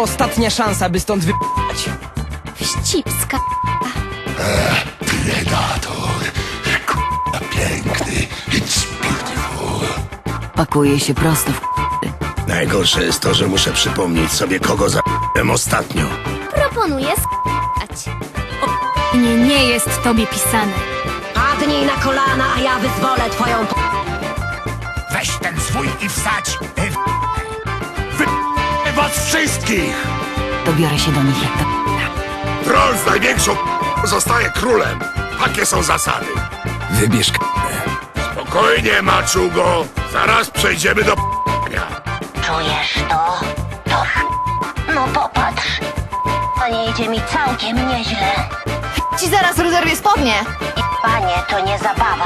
ostatnia szansa, by stąd wypać. Wścibska. Predator. K***a piękny. It's beautiful. Pakuje się prosto w Najgorsze jest to, że muszę przypomnieć sobie, kogo za***em ostatnio. Proponuję skać. Nie, nie jest tobie pisane. Padnij na kolana, a ja wyzwolę twoją p... Weź ten swój i wsadź. Wszystkich! Dobiorę się do nich jak ta Troll z największą zostaje królem. Takie są zasady. Wybierz k***. Spokojnie, maczugo. Zaraz przejdziemy do p***nia. Czujesz to? To... No popatrz. Panie, idzie mi całkiem nieźle. Ci zaraz rozerwie spodnie. I panie, to nie zabawa.